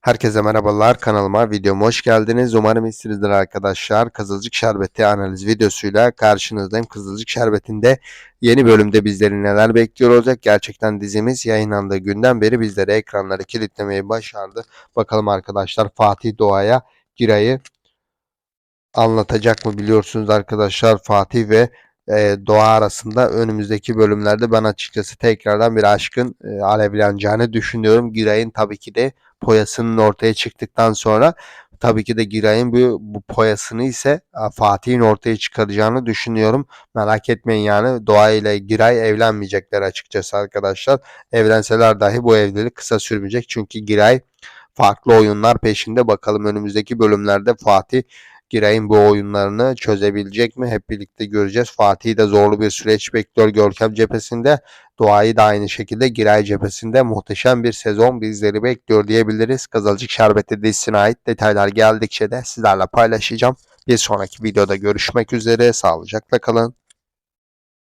Herkese merhabalar kanalıma videoma hoş geldiniz. Umarım iyisinizdir arkadaşlar. Kızılcık Şerbeti analiz videosuyla karşınızdayım. Kızılcık Şerbeti'nde yeni bölümde bizleri neler bekliyor olacak? Gerçekten dizimiz yayınlandığı günden beri bizlere ekranları kilitlemeyi başardı. Bakalım arkadaşlar Fatih Doğa'ya Giray'ı anlatacak mı biliyorsunuz arkadaşlar Fatih ve e, Doğa arasında önümüzdeki bölümlerde ben açıkçası tekrardan bir aşkın e, alevleneceğini düşünüyorum. Giray'ın tabii ki de poyasının ortaya çıktıktan sonra tabii ki de Giray'ın bu, bu poyasını ise Fatih'in ortaya çıkaracağını düşünüyorum. Merak etmeyin yani Doğa ile Giray evlenmeyecekler açıkçası arkadaşlar. Evlenseler dahi bu evlilik kısa sürmeyecek. Çünkü Giray farklı oyunlar peşinde. Bakalım önümüzdeki bölümlerde Fatih Giray'ın bu oyunlarını çözebilecek mi? Hep birlikte göreceğiz. Fatih'i de zorlu bir süreç bekliyor Görkem cephesinde. Doğayı da aynı şekilde Giray cephesinde muhteşem bir sezon bizleri bekliyor diyebiliriz. Kızılcık Şerbeti dizisine ait detaylar geldikçe de sizlerle paylaşacağım. Bir sonraki videoda görüşmek üzere. Sağlıcakla kalın.